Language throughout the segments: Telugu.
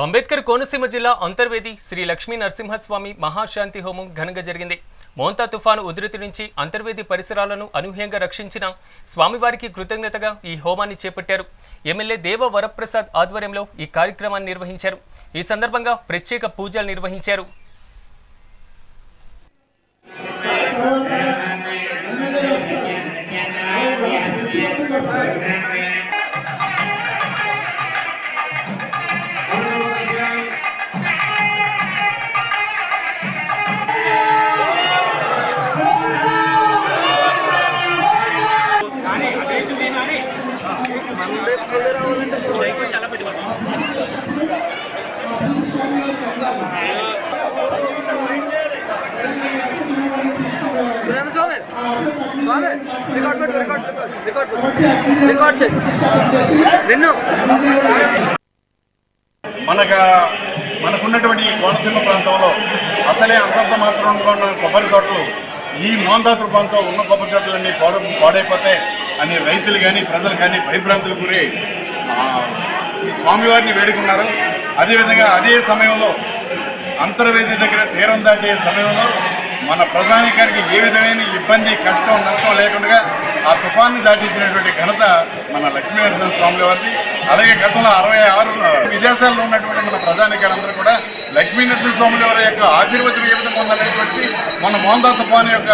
అంబేద్కర్ కోనసీమ జిల్లా అంతర్వేది శ్రీ లక్ష్మీ నరసింహస్వామి మహాశాంతి హోమం ఘనంగా జరిగింది. మోంతా తుఫాను ఉధృతి నుంచి అంతర్వేది పరిసరాలను అనూహ్యంగా రక్షించిన స్వామివారికి కృతజ్ఞతగా ఈ హోమాన్ని చేపట్టారు. ఎమ్మెల్యే దేవ వరప్రసాద్ ఆధ్వర్యంలో ఈ కార్యక్రమాన్ని నిర్వహించారు. ఈ సందర్భంగా ప్రత్యేక పూజలు నిర్వహించారు. రికార్డ్ రికార్డ్ రికార్డ్ రికార్డ్ మనకు మనకున్నటువంటి కోనసీమ ప్రాంతంలో అసలే అంతంత మాత్రం ఉన్న కొబ్బరి తోటలు ఈ మోందా తుఫాన్తో ఉన్న కొబ్బరి తోటలన్నీ పాడు పాడైపోతే అని రైతులు కానీ ప్రజలు కానీ భయభ్రాంతులు గురి ఈ స్వామివారిని వేడుకున్నారు. అదేవిధంగా అదే సమయంలో అంతర్వేది దగ్గర తీరం దాటే సమయంలో మన ప్రజానికానికి ఏ విధమైన ఇబ్బంది కష్టం నష్టం లేకుండా ఆ తుఫాన్ని దాటించినటువంటి ఘనత మన లక్ష్మీనరసింహ స్వామి వారిది అలాగే గతంలో అరవై ఆరు విదేశాల్లో ఉన్నటువంటి మన ప్రజానికాలందరూ కూడా లక్ష్మీనరసింహ స్వామి వారి యొక్క ఆశీర్వచనం ఏ విధంగా ఉందనేటువంటి మన మోహన్దాస్ తుఫాన్ యొక్క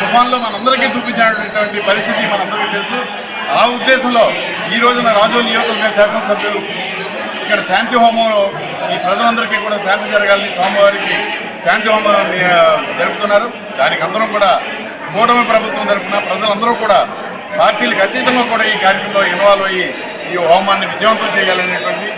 తుఫాన్లో మనందరికీ చూపించినటువంటి పరిస్థితి మనందరికీ తెలుసు. ఆ ఉద్దేశంలో ఈ రోజున రాజోలు నియోజకవర్గ శాసనసభ్యులు ఇక్కడ శాంతి హోమం ఈ ప్రజలందరికీ కూడా శాంతి జరగాలని స్వామివారికి శాంతి హోమం జరుపుతున్నారు. దానికి అందరం కూడా కూటమి ప్రభుత్వం తరఫున ప్రజలందరూ కూడా పార్టీలకు అతీతంగా కూడా ఈ కార్యక్రమంలో ఇన్వాల్వ్ అయ్యి ఈ హోమాన్ని విజయవంతం చేయాలనేటువంటి